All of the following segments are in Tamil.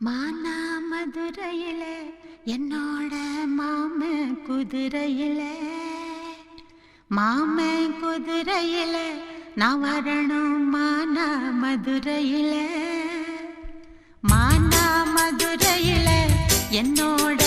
மானா மதுரையில என்னோட மாம குதிரையில. மாம குதிரையில நான் வரணும் மானா மதுரையில மானா மதுரையில என்னோட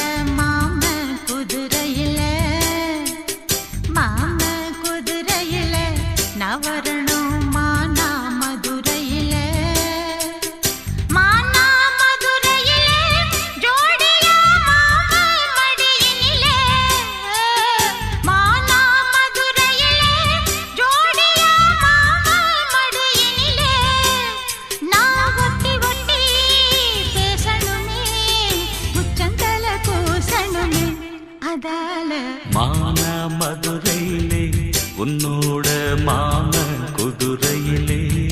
மனதால. மான மதுரையிலே உன்னோட மாம குதிரையிலே.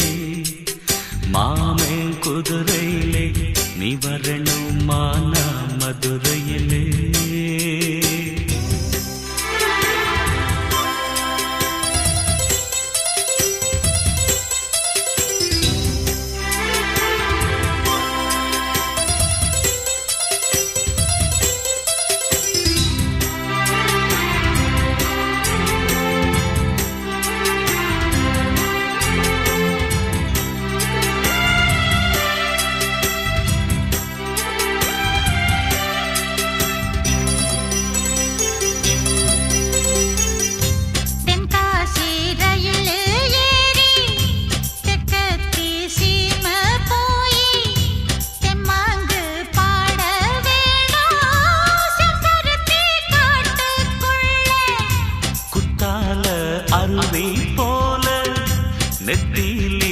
மாமே குதிரையிலே நீ வரணும் மான மதுரையிலே. அருவை போல நெத்திலி